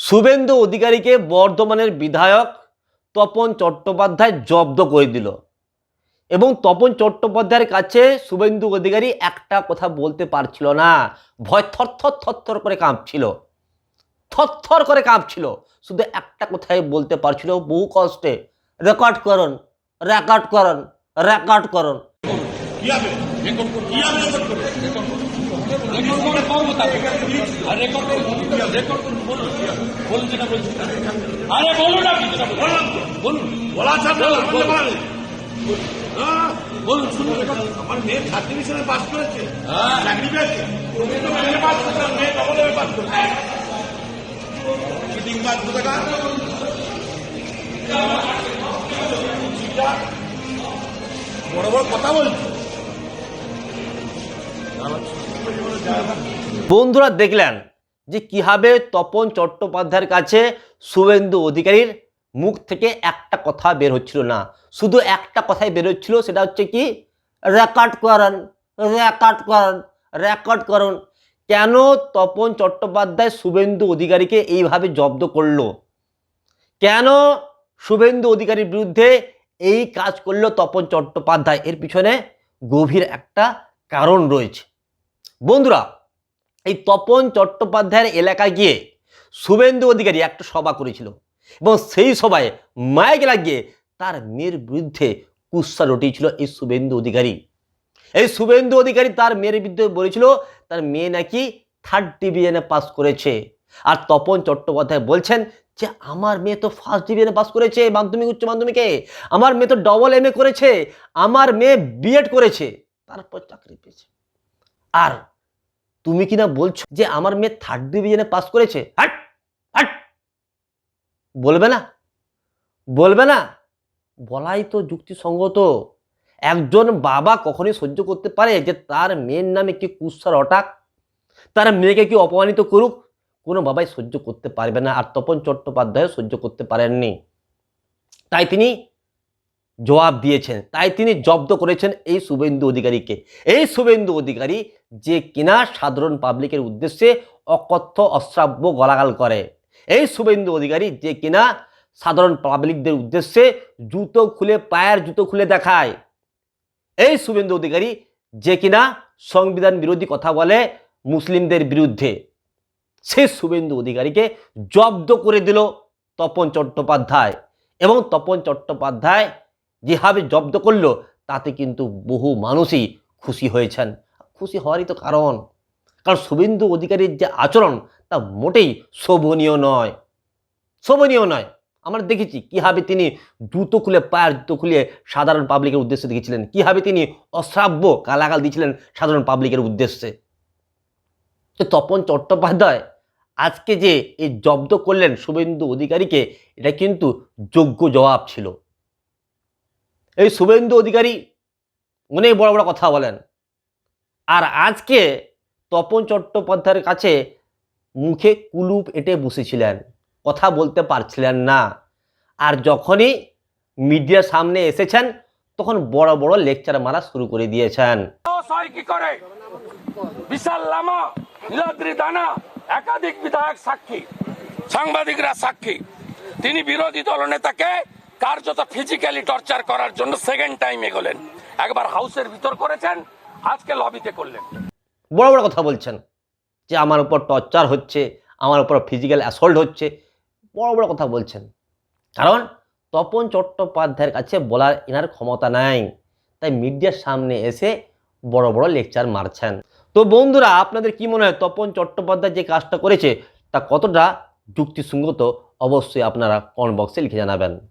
শুভেন্দু অধিকারীকে বর্ধমানের বিধায়ক তপন চট্টোপাধ্যায় জব্দ করে দিল। এবং তপন চট্টোপাধ্যায়ের কাছে শুভেন্দু অধিকারী একটা কথা বলতে পারছিল না। ভয় থরথর থরথর করে কাঁপছিল। থরথর করে কাঁপছিল। শুধু একটা কথাই বলতে পারছিল, বহু কষ্টে। রেকর্ড করুন রেকর্ড করুন রেকর্ড করুন। কীভাবে রেকর্ড করব কীভাবে রেকর্ড করব রেকর্ড করে করব তাকে। আর রেকর্ড করব রেকর্ড করব বলুন বলুন যেটা বলছি। আরে বলুন আপনি যেটা বললাম বলুন বলা। ছাড়া বলুন শুনুন আমার মেয়ে ডিভিশনে পাস করেছে। চাকরি পেয়েছে। তুমি তো মেয়ে পাস করেছে মেয়ে ডবল এ পাস করেছে। চিটিং বাদ কোথাকা বড় বড় কথা বলছি। বন্ধুরা দেখলেন যে কীভাবে তপন চট্টোপাধ্যায়ের কাছে শুভেন্দু অধিকারীর মুখ থেকে একটা কথা বের হচ্ছিল না। শুধু একটা কথাই বের হচ্ছিল, সেটা হচ্ছে কি? রেকর্ড করেন রেকর্ড করেন, রেকর্ড করুন। কেন তপন চট্টোপাধ্যায় শুভেন্দু অধিকারীকে এইভাবে জব্দ করল? কেন শুভেন্দু অধিকারীর বিরুদ্ধে এই কাজ করল তপন চট্টোপাধ্যায়? এর পিছনে গভীর একটা কারণ রয়েছে। বন্ধুরা, এই তপন চট্টোপাধ্যায়ের এলাকায় গিয়ে শুভেন্দু অধিকারী একটা সভা করেছিল এবং সেই সভায় মাইক লাগিয়ে তার মেয়ের বিরুদ্ধে কুৎসা রটিয়েছিল এই শুভেন্দু অধিকারী। এই শুভেন্দু অধিকারী তার মেয়ের বিরুদ্ধে বলেছিল, তার মেয়ে নাকি থার্ড ডিভিশনে পাস করেছে। আর তপন চট্টোপাধ্যায় বলছেন যে, আমার মেয়ে তো ফার্স্ট ডিভিশনে পাস করেছে মাধ্যমিক, উচ্চ মাধ্যমিকে। আমার মেয়ে তো ডবল এম করেছে। আমার মেয়ে বিএড করেছে। তারপর চাকরি পেয়েছে। আর তুমি কি না বলছো যে আমার মেয়ে থার্ড ডিভিশনে পাস করেছে? হাট হাট। বলবে না? বলবে না? বলাই তো যুক্তিসঙ্গত। একজন বাবা কখনই সহ্য করতে পারে যে তার মেয়ের নামে কি কুৎসার অটাক? তার মেয়েকে কি অপমানিত করুক? কোনো বাবাই সহ্য করতে পারবে না আর তপন চট্টোপাধ্যায় সহ্য করতে পারেননি। তাই তিনি জবাব দিয়েছেন। তাই তিনি জব্দ করেছেন এই শুভেন্দু অধিকারীকে। এই শুভেন্দু অধিকারী যে কিনা সাধারণ পাবলিকের উদ্দেশ্যে অকথ্য, অশ্রাব্য গলাগাল করে। এই শুভেন্দু অধিকারী যে কিনা সাধারণ পাবলিকদের উদ্দেশ্যে জুতো খুলে, পায়ের জুতো খুলে দেখায়। এই শুভেন্দু অধিকারী যে কিনা সংবিধান বিরোধী কথা বলে মুসলিমদের বিরুদ্ধে। সেই শুভেন্দু অধিকারীকে জব্দ করে দিল তপন চট্টোপাধ্যায়। এবং তপন চট্টোপাধ্যায় যেভাবে জব্দ করল, তাতে কিন্তু বহু মানুষই খুশি হয়েছেন। খুশি হওয়ারই তো কারণ। কারণ শুভেন্দু অধিকারীর যে আচরণ, তা মোটেই শোভনীয় নয়। শোভনীয় নয়। আমরা দেখেছি কীভাবে তিনি জুতো খুলে, পায়ের জুতো খুলে সাধারণ পাবলিকের উদ্দেশ্যে দেখেছিলেন। কীভাবে তিনি অশ্রাব্য গালাগাল দিয়েছিলেন সাধারণ পাবলিকের উদ্দেশ্যে। তো তপন চট্টোপাধ্যায় আজকে যে এই জব্দ করলেন শুভেন্দু অধিকারীকে, এটা কিন্তু যোগ্য জবাব ছিল। এই শুভেন্দু অধিকারী অনেক বড় বড় কথা বলেন। আর আজকে তপন চট্টোপাধ্যায়ের কাছে মুখে কুলুপ এঁটে বসেছিলেন, কথা বলতে পারছিলেন না। আর যখনই মিডিয়ার সামনে এসেছেন, তখন বড় বড় লেকচার মারা শুরু করে দিয়েছেন। কি করে? বিশাল লামা, নীলাদ্রি দানা, একাধিক বিধায়ক সাক্ষী, সাংবাদিকরা সাক্ষী। তিনি বিরোধী দলনেতাকে কার্যত ফিজিক্যালি টর্চার করার জন্য সেকেন্ড টাইম এগোলেন। একবার হাউসের ভিতর করেছেন, আজকে লবিতে করলেন। বড় বড় কথা বলছেন যে আমার উপর টর্চার হচ্ছে, আমার উপর ফিজিক্যাল অ্যাসল্ট হচ্ছে। বড় বড় কথা বলছেন। কারণ তপন চট্টোপাধ্যায়ের কাছে বলার এনার ক্ষমতা নাই। তাই মিডিয়ার সামনে এসে বড় বড় লেকচার মারছেন। তো বন্ধুরা, আপনাদের কি মনে হয়, তপন চট্টোপাধ্যায় যে কাজটা করেছে, তা কতটা যুক্তিসঙ্গত? অবশ্যই আপনারা কমেন্ট বক্সে লিখে জানাবেন।